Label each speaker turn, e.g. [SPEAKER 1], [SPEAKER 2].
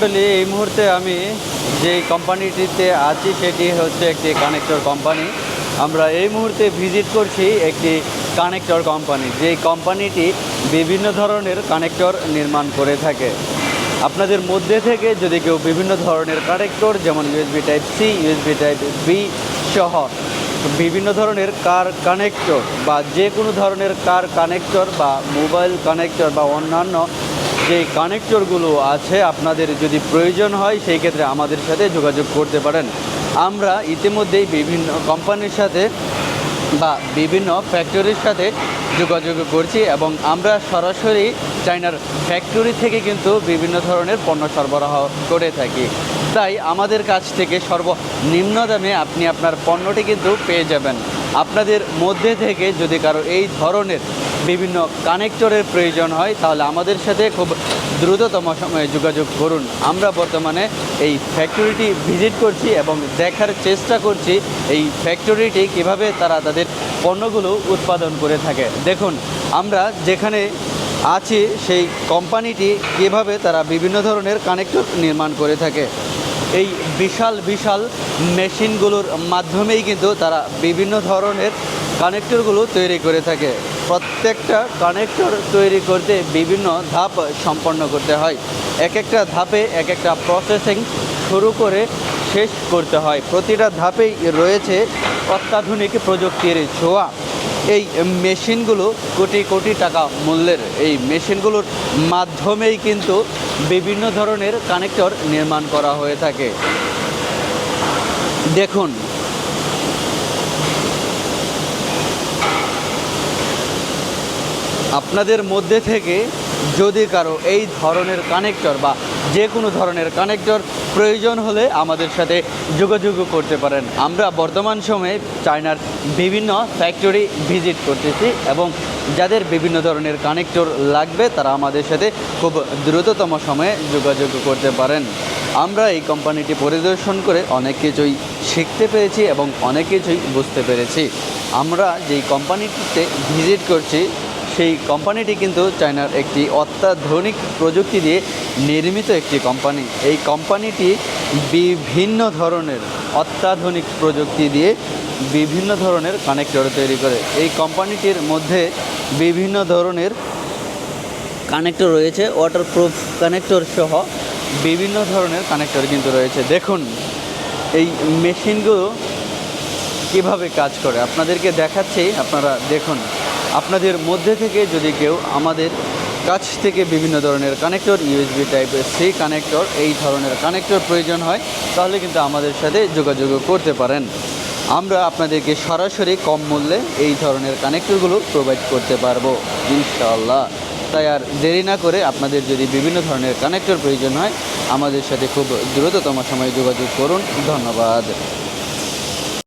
[SPEAKER 1] Actually এই মুহূর্তে আমি যেই কোম্পানিটিতে আছি, সেটি হচ্ছে একটি কানেক্টর কোম্পানি আমরা এই মুহূর্তে ভিজিট করছি একটি কানেক্টর কোম্পানি যেই কোম্পানিটি বিভিন্ন ধরনের কানেক্টর নির্মাণ করে থাকে। আপনাদের মধ্যে থেকে যদি কেউ বিভিন্ন ধরনের কানেক্টর যেমন USB type C USB type B সহ বিভিন্ন ধরনের কার কানেক্টর বা যে কোনো ধরনের কার কানেক্টর বা মোবাইল কানেক্টর বা অন্যান্য যে কানেক্টরগুলো আছে আপনাদের যদি প্রয়োজন হয়, সেই ক্ষেত্রে আমাদের সাথে যোগাযোগ করতে পারেন। আমরা ইতিমধ্যেই বিভিন্ন কোম্পানির সাথে বা বিভিন্ন ফ্যাক্টরির সাথে যোগাযোগ করছি এবং আমরা সরাসরি চায়নার ফ্যাক্টরি থেকে কিন্তু বিভিন্ন ধরনের পণ্য সরবরাহ করে থাকি। তাই আমাদের কাছ থেকে সর্বনিম্ন দামে আপনি আপনার পণ্যটি কিন্তু পেয়ে যাবেন। আপনাদের মধ্যে থেকে যদি কারও এই ধরনের বিভিন্ন কানেক্টরের প্রয়োজন হয়, তাহলে আমাদের সাথে খুব দ্রুততম সময়ে যোগাযোগ করুন। আমরা বর্তমানে এই ফ্যাক্টরিটি ভিজিট করছি এবং দেখার চেষ্টা করছি এই ফ্যাক্টরিটি কীভাবে তারা তাদের পণ্যগুলো উৎপাদন করে থাকে। দেখুন, আমরা যেখানে আছি, সেই কোম্পানিটি কীভাবে তারা বিভিন্ন ধরনের কানেক্টর নির্মাণ করে থাকে। এই বিশাল বিশাল মেশিনগুলোর মাধ্যমেই কিন্তু তারা বিভিন্ন ধরনের কানেক্টরগুলো তৈরি করে থাকে। প্রত্যেকটা কানেক্টর তৈরি করতে বিভিন্ন ধাপ সম্পন্ন করতে হয়। এক একটা ধাপে এক একটা প্রসেসিং শুরু করে শেষ করতে হয়। প্রতিটা ধাপেই রয়েছে অত্যাধুনিক প্রযুক্তির ছোঁয়া। এই মেশিনগুলো কোটি কোটি টাকা মূল্যের। এই মেশিনগুলোর মাধ্যমেই কিন্তু বিভিন্ন ধরনের কানেক্টর নির্মাণ করা হয়ে থাকে। দেখুন। আপনাদের মধ্যে থেকে যদি কারও এই ধরনের কানেক্টর বা যে কোনো ধরনের কানেক্টর প্রয়োজন হলে আমাদের সাথে যোগাযোগ করতে পারেন। আমরা বর্তমান সময়ে চায়নার বিভিন্ন ফ্যাক্টরি ভিজিট করতেছি এবং যাদের বিভিন্ন ধরনের কানেক্টর লাগবে, তারা আমাদের সাথে খুব দ্রুততম সময়ে যোগাযোগ করতে পারেন। আমরা এই কোম্পানিটি পরিদর্শন করে অনেক কিছুই শিখতে পেরেছি এবং অনেক কিছুই বুঝতে পেরেছি। আমরা যেই কোম্পানিটিতে ভিজিট করছি সেই কোম্পানিটি কিন্তু চায়নার একটি অত্যাধুনিক প্রযুক্তি দিয়ে নির্মিত একটি কোম্পানি। এই কোম্পানিটি বিভিন্ন ধরনের অত্যাধুনিক প্রযুক্তি দিয়ে বিভিন্ন ধরনের কানেক্টর তৈরি করে। এই কোম্পানিটির মধ্যে বিভিন্ন ধরনের কানেক্টর রয়েছে ওয়াটারপ্রুফ কানেক্টর সহ বিভিন্ন ধরনের কানেক্টর কিন্তু রয়েছে। দেখুন, এই মেশিনগুলো কীভাবে কাজ করে। আপনাদেরকে দেখাচ্ছি, আপনারা দেখুন। আপনাদের মধ্যে থেকে যদি কেউ আমাদের কাছ থেকে বিভিন্ন ধরনের কানেক্টর ইউএসবি টাইপের সি কানেক্টর, এই ধরনের কানেক্টর প্রয়োজন হয়, তাহলে কিন্তু আমাদের সাথে যোগাযোগ করতে পারেন। আমরা আপনাদেরকে সরাসরি কম মূল্যে এই ধরনের কানেক্টরগুলো প্রোভাইড করতে পারব, ইনশাআল্লাহ। তাই আর দেরি না করে আপনাদের যদি বিভিন্ন ধরনের কানেক্টর প্রয়োজন হয়, আমাদের সাথে খুব দ্রুততম সময়ে যোগাযোগ করুন। ধন্যবাদ।